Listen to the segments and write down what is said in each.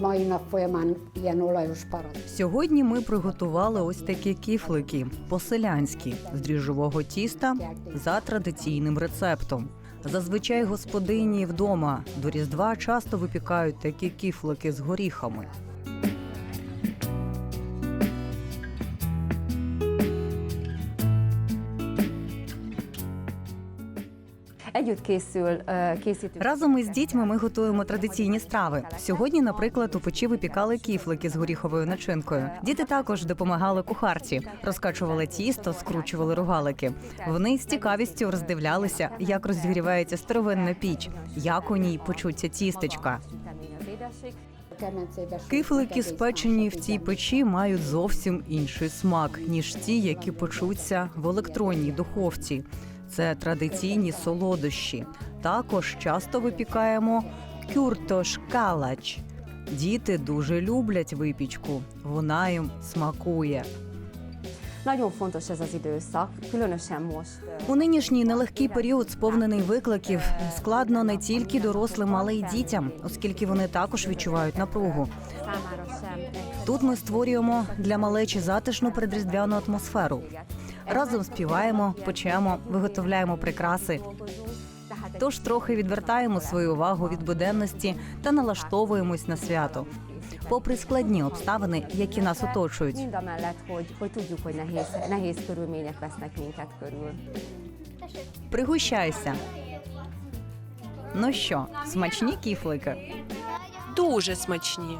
Mai nap folyamán ilyen. Сьогодні ми приготували ось такі кіфлики по-селянськи з дріжджового тіста за традиційним рецептом. Зазвичай господині вдома до Різдва часто випікають такі кіфлики з горіхами. Együtt készül, készítünk. Разом із дітьми ми готуємо традиційні страви. Сьогодні, наприклад, у печі випікали кіфлики з горіховою начинкою. Діти також допомагали кухарці, розкачували тісто, скручували рогалики. Вони з цікавістю роздивлялися, як розігрівається старовинна піч, як у ній почуться тістечка. Кифлики, спечені в цій печі, мають зовсім інший смак ніж ті, які почуться в електронній духовці. Це традиційні солодощі. Також часто випікаємо кюртош калач. Діти дуже люблять випічку. Вона їм смакує. У нинішній нелегкий період, сповнений викликів, складно не тільки дорослим, але й дітям, оскільки вони також відчувають напругу. Тут ми створюємо для малечі затишну предріздвяну атмосферу. Разом співаємо, печемо, виготовляємо прикраси. Тож трохи відвертаємо свою увагу від буденності та налаштовуємось на свято. Попри складні обставини, які нас оточують. Пригощайся. Ну що, смачні кіфлики? Дуже смачні.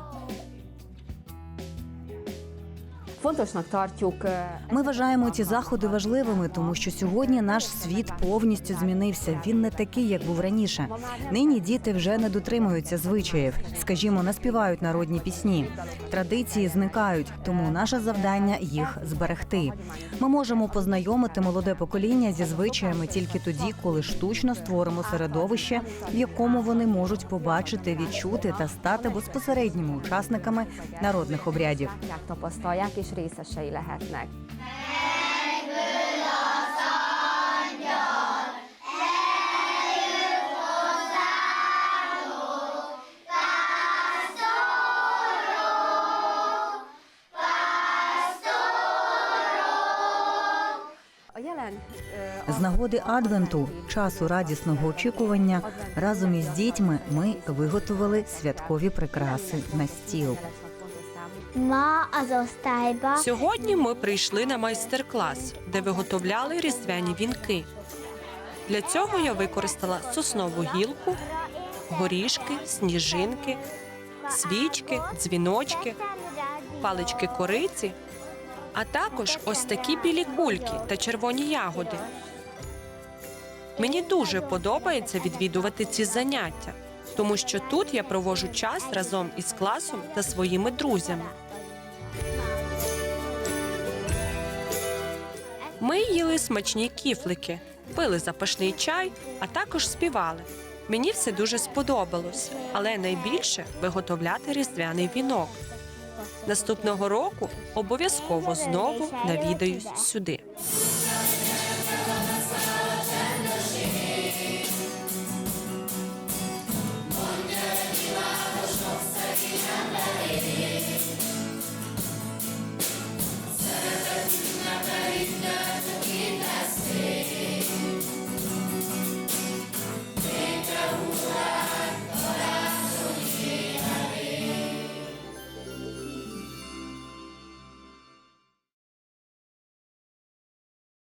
Ö, Ми вважаємо ці заходи важливими, тому що сьогодні наш світ повністю змінився. Він не такий, як був раніше. Нині діти вже не дотримуються звичаїв, скажімо, не співають народні пісні. Традиції зникають, тому наше завдання їх зберегти. Ми можемо познайомити молоде покоління зі звичаями тільки тоді, коли штучно створимо середовище, в якому вони можуть побачити, відчути та стати безпосередніми учасниками народних обрядів. Részesei lehetnek. З нагоди Адвенту, часу радісного очікування, разом із дітьми ми виготовили святкові прикраси на стіл. Сьогодні ми прийшли на майстер-клас, де виготовляли різдвяні вінки. Для цього я використала соснову гілку, горішки, сніжинки, свічки, дзвіночки, палички кориці, а також ось такі білі кульки та червоні ягоди. Мені дуже подобається відвідувати ці заняття, тому що тут я проводжу час разом із класом та своїми друзями. Ми їли смачні кіфлики, пили запашний чай, а також співали. Мені все дуже сподобалось, але найбільше виготовляти різдвяний вінок. Наступного року обов'язково знову навідаюсь сюди.